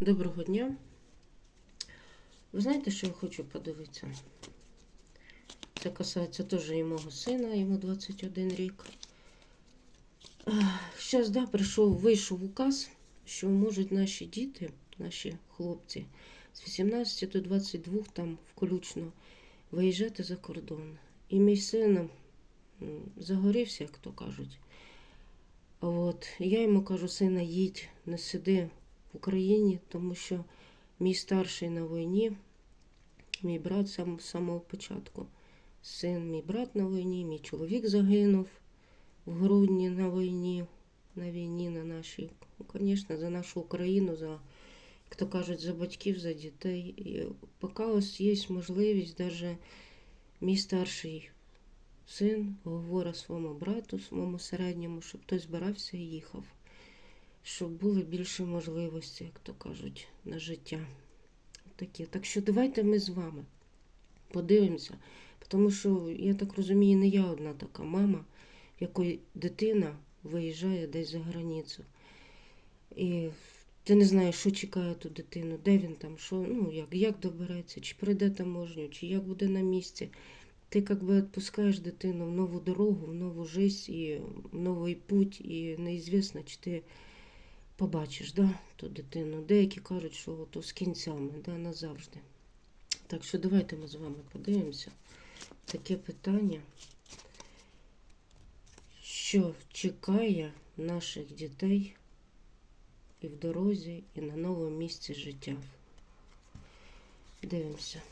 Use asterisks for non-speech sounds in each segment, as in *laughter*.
Доброго дня. Ви знаєте, що я хочу подивитися? Це касається теж і мого сина, йому 21 рік. Зараз, да, прийшов, вийшов указ, що можуть наші діти, наші хлопці з 18 до 22 там включно виїжджати за кордон. І мій син загорівся, як то кажуть. От, я йому кажу, сина, їдь, не сиди в Україні, тому що мій старший на війні, мій брат сам з самого початку. Син, мій брат на війні, мій чоловік загинув в грудні на війні, на війні на нашій. Ну, звісно, за нашу Україну, за, як то кажуть, за батьків, за дітей. І поки ось є можливість, навіть мій старший син говорить своєму брату, своєму середньому, щоб той збирався і їхав щоб були більше можливості, як то кажуть, на життя. Таке. Так що давайте ми з вами подивимося, тому що, я так розумію, не я одна така мама, якої дитина виїжджає десь за границю. І ти не знаєш, що чекає ту дитину, де він там, що, ну, як, як добереться, чи прийде таможню, чи як буде на місці. Ти як би відпускаєш дитину в нову дорогу, в нову життя в новий путь, і неізвісно, чи ти побачиш да, ту дитину. Деякі кажуть, що то з кінцями, да, назавжди. Так що давайте ми з вами подивимося. Таке питання, що чекає наших дітей і в дорозі, і на новому місці життя. Дивимося.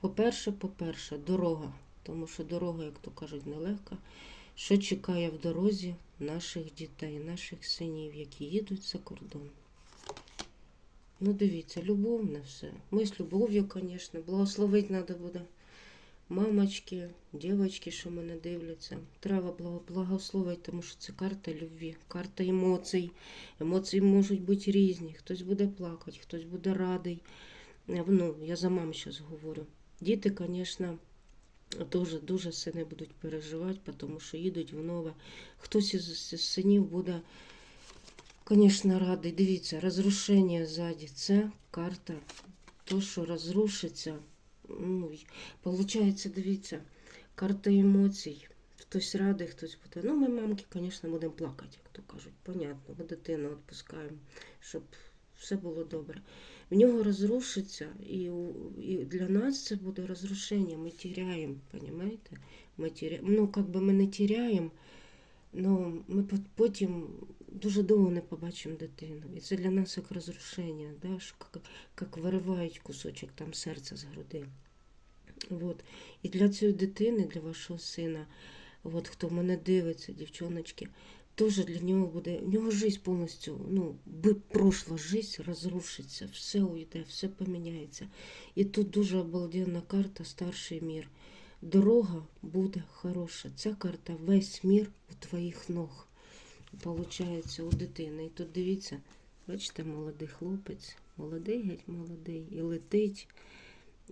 По-перше, по-перше, дорога. Тому що дорога, як то кажуть, нелегка. Що чекає в дорозі наших дітей, наших синів, які їдуть за кордон. Ну, дивіться, любовне все. Ми з любов'ю, звісно, благословити треба буде. Мамочки, дівчатки, що мене дивляться. Треба благословити, тому що це карта любві, карта емоцій. Емоції можуть бути різні. Хтось буде плакати, хтось буде радий. Е, Ну, я за мам зараз говорю. Діти, звісно, дуже дуже сини будуть переживати, тому що їдуть в нове. Хтось із синів буде, звісно, радий. Дивіться, розрушення ззаді. Це карта, то, що розрушиться. Ну, Получається, дивіться, карта емоцій. Хтось радий, хтось буде. Ну, ми, мамки, звісно, будемо плакати, як то кажуть. Понятно, ми дитину відпускаємо, щоб все було добре. В нього розрушиться, і, і для нас це буде розрушення. Ми тіряємо, розумієте? Ми тіря... Ну, як би ми не тіряємо, але ми потім дуже довго не побачимо дитину. І це для нас як розрушення, да? як, як виривають кусочок там серця з груди. От. І для цієї дитини, для вашого сина, от, хто мене дивиться, дівчоночки, теж для нього буде, в нього життя повністю, ну, би пройшла життя, розрушиться, все уйде, все поміняється. І тут дуже обалденна карта Старший мір. Дорога буде хороша. Ця карта весь мір у твоїх ног. Получається у дитини. І тут дивіться, бачите, молодий хлопець, молодий геть молодий, і летить,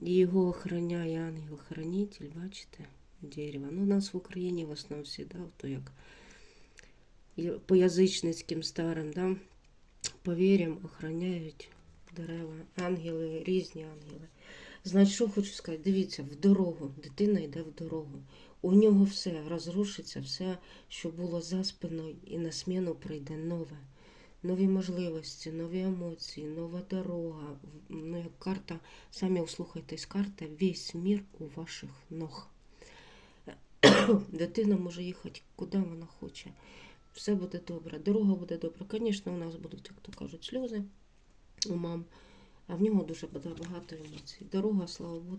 і його охороняє ангел-хранитель, бачите, дерево. Ну, у нас в Україні в основному всі, да, то як по язичницьким старим, да, повір'ям охороняють дерева, ангели, різні ангели. Значить, що хочу сказати, дивіться, в дорогу, дитина йде в дорогу. У нього все розрушиться, все, що було за спиною, і на зміну прийде нове. Нові можливості, нові емоції, нова дорога. Ну, як карта, самі услухайтесь, карта весь мір у ваших ног. *coughs* Дитина може їхати куди вона хоче. Все буде добре, дорога буде добра. Звісно, у нас будуть, як то кажуть, сльози у мам, а в нього дуже буде багато емоцій. Дорога, слава Богу,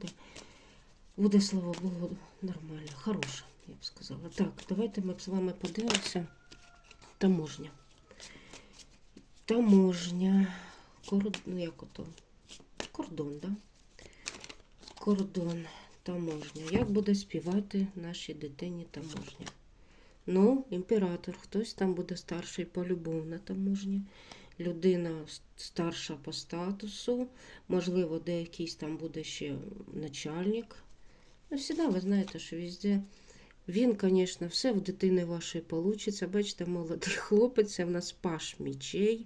буде, слава Богу, нормальна, хороша, я б сказала. Так, давайте ми з вами подивимося. Таможня. Таможня. Кордон, ну як ото? Кордон, да? Кордон, таможня. Як буде співати нашій дитині таможня? Ну, імператор, хтось там буде старший по-любому на таможні. Людина старша по статусу, можливо, де якийсь там буде ще начальник. Ну, завжди ви знаєте, що везде. Він, звісно, все в дитини вашої вийде. Бачите, молодий *laughs* хлопець, в нас паш мічей.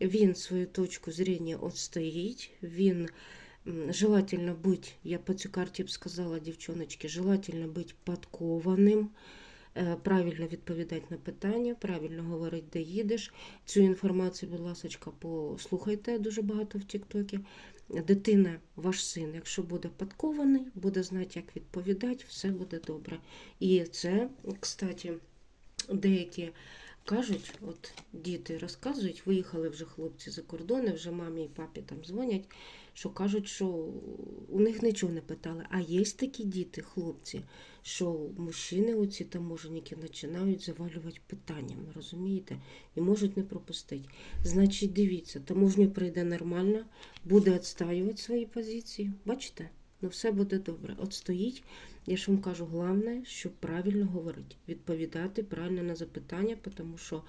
Він свою точку зрення отстоїть, він желательно быть, я по цій карті б сказала, дівчоночки, желательно быть подкованим, правильно відповідати на питання, правильно говорити, де їдеш. Цю інформацію, будь ласка, послухайте дуже багато в Тіктокі. Дитина, ваш син, якщо буде подкований, буде знати, як відповідати, все буде добре. І це, кстати, деякі кажуть, от діти розказують, виїхали вже хлопці за кордони, вже мамі і папі там дзвонять, що кажуть, що у них нічого не питали. А є такі діти, хлопці, що мужчини, оці таможенники, починають завалювати питаннями, розумієте? І можуть не пропустити. Значить, дивіться, таможню прийде нормально, буде відстаювати свої позиції. Бачите? Ну все буде добре. От стоїть, я ж вам кажу, головне, щоб правильно говорити, відповідати правильно на запитання, тому що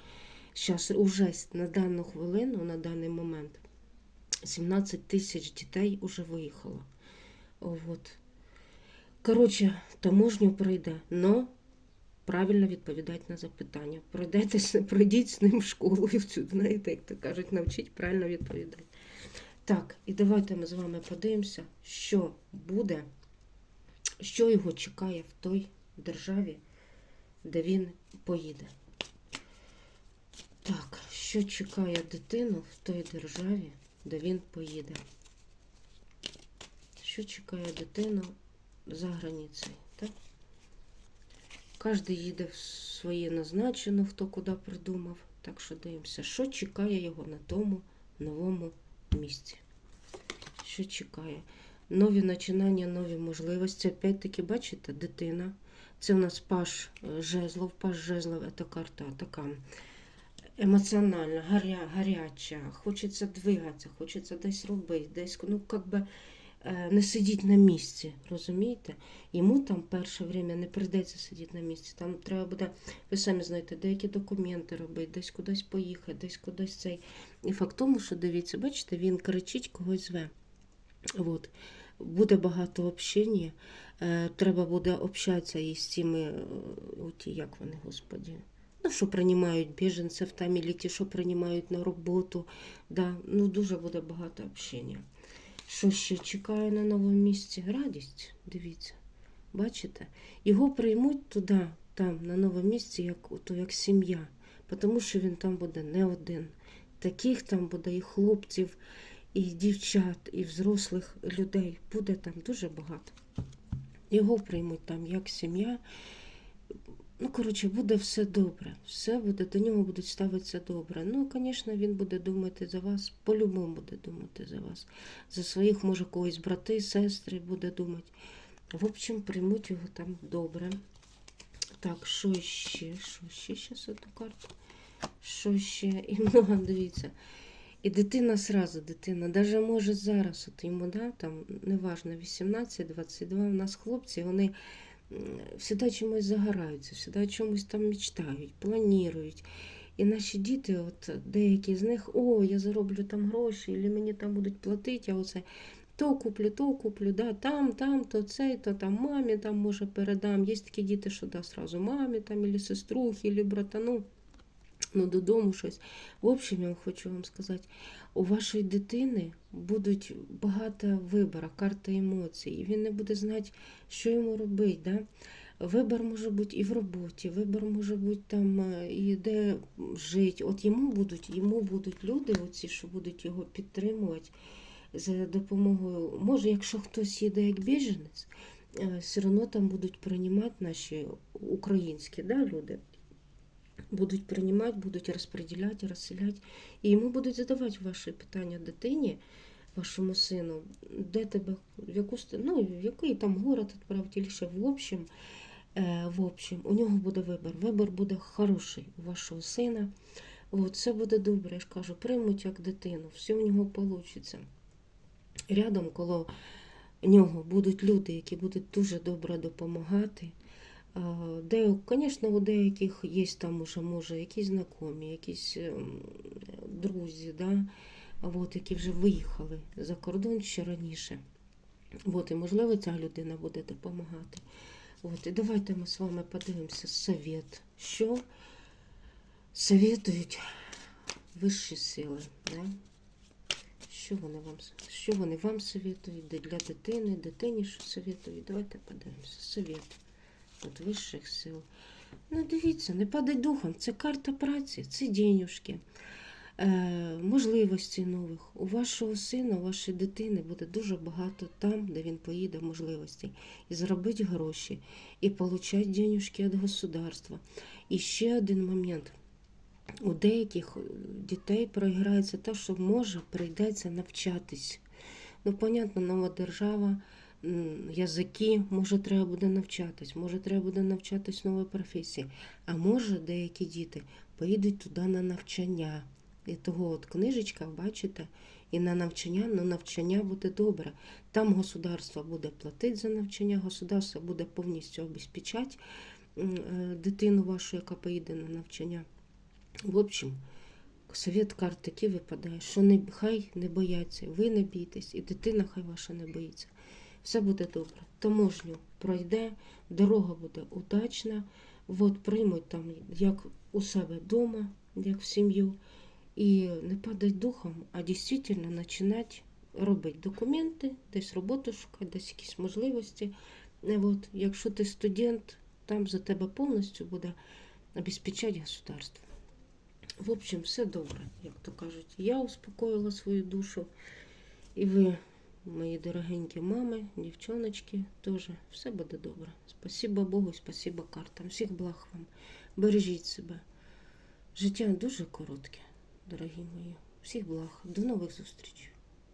зараз уже на дану хвилину, на даний момент, 17 тисяч дітей вже виїхало. От. Коротше, таможню пройде, но правильно відповідати на запитання. *laughs* Пройдіть з ним школу і всю, знаєте, як то кажуть, навчіть правильно відповідати. Так, і давайте ми з вами подивимося, що буде, що його чекає в той державі, де він поїде. Так, що чекає дитину в той державі, де він поїде? Що чекає дитину за границею? Так? Кожен їде в своє назначено, хто куди придумав. Так що дивимося, що чекає його на тому новому місці. Що чекає? Нові починання, нові можливості. Опять-таки, бачите, дитина. Це у нас паш е, жезлов. Паш жезлов це карта така емоціональна, гаря, гаряча. Хочеться двигатися, хочеться десь робити, десь, ну, як би е, не сидіти на місці, розумієте? Йому там перше время не прийдеться сидіти на місці. Там треба буде, ви самі знаєте, деякі документи робити, десь кудись поїхати, десь кудись цей. І факт тому, що дивіться, бачите, він кричить, когось зве. От. Буде багато общення. Е, треба буде общатися із цими, е, оті, як вони, господі, ну, що приймають біженців там, і ті, що приймають на роботу. Да, ну, дуже буде багато общення. Що ще чекає на новому місці? Радість, дивіться. Бачите? Його приймуть туди, там, на новому місці, як, ото, як сім'я, тому що він там буде не один. Таких там буде і хлопців, і дівчат, і взрослих людей. Буде там дуже багато. Його приймуть там як сім'я. Ну, коротше, буде все добре. Все буде, до нього будуть ставитися добре. Ну, звісно, він буде думати за вас, по-любому буде думати за вас. За своїх, може, когось брати, сестри буде думати. В общем, приймуть його там добре. Так, що ще? Що ще зараз одну? Що ще? *laughs* І много, дивіться. І дитина сразу, дитина, даже може зараз, от йому, да, там, неважно, 18, 22, у нас хлопці, вони всегда чимось загораються, всегда чомусь там мечтають, планують. І наші діти, от деякі з них, о, я зароблю там гроші, або мені там будуть платити, а оце то куплю, то куплю, да, там, там, то цей, то там мамі там може передам. Є такі діти, що да, сразу мамі там, або сеструхи, або братану, ну, додому щось. В общем, я вам хочу вам сказати, у вашої дитини будуть багато вибору, карта емоцій, і він не буде знати, що йому робити. Да? Вибір може бути і в роботі, вибір може бути там е, і де жити. От йому будуть, йому будуть люди, оці, що будуть його підтримувати за допомогою. Може, якщо хтось їде як біженець, е, все одно там будуть приймати наші українські да, люди. Будуть приймати, будуть розподіляти, розселяти. І йому будуть задавати ваші питання дитині, вашому сину, де тебе, в яку ну, в який там город відправити, ще в общем, е, в общем, у нього буде вибір. Вибір буде хороший у вашого сина. От, все буде добре, я ж кажу, приймуть як дитину, все у нього вийде. Рядом коло нього будуть люди, які будуть дуже добре допомагати. Де, звісно, у деяких є там уже, може, якісь знайомі, якісь ем, друзі, да? от, які вже виїхали за кордон ще раніше. От, і, можливо, ця людина буде допомагати. От, і давайте ми з вами подивимося совет. Що советують вищі сили. Да? Що вони вам що вони вам советують для дитини, дитині що советують? Давайте подивимося. Совет от вищих сил. Ну, дивіться, не падай духом. Це карта праці, це денюжки, е, можливості нових. У вашого сина, у вашої дитини буде дуже багато там, де він поїде, можливостей. І заробити гроші, і отримати денюжки від государства. І ще один момент. У деяких дітей проіграється те, що може прийдеться навчатись. Ну, понятно, нова держава, язики, може, треба буде навчатись, може, треба буде навчатись нової професії. А може, деякі діти поїдуть туди на навчання. І того от книжечка, бачите, і на навчання, ну навчання буде добре. Там государство буде платити за навчання, государство буде повністю обезпечати е, дитину вашу, яка поїде на навчання. В общем, совет такий випадає, що не, хай не бояться, ви не бійтесь, і дитина хай ваша не боїться. Все буде добре. Таможню пройде, дорога буде удачна, от приймуть там як у себе вдома, як в сім'ю. І не падать духом, а дійсно починати робити документи, десь роботу шукати, десь якісь можливості. От, якщо ти студент, там за тебе повністю буде обезпечати государство. В общем, все добре, як то кажуть. Я успокоїла свою душу. І ви, мої дорогенькі мами, дівчоночки, теж все буде добре. Спасибо Богу, спасіба картам. Всіх благ вам. Бережіть себе. Життя дуже коротке, дорогі мої. Всіх благ. До нових зустрічей.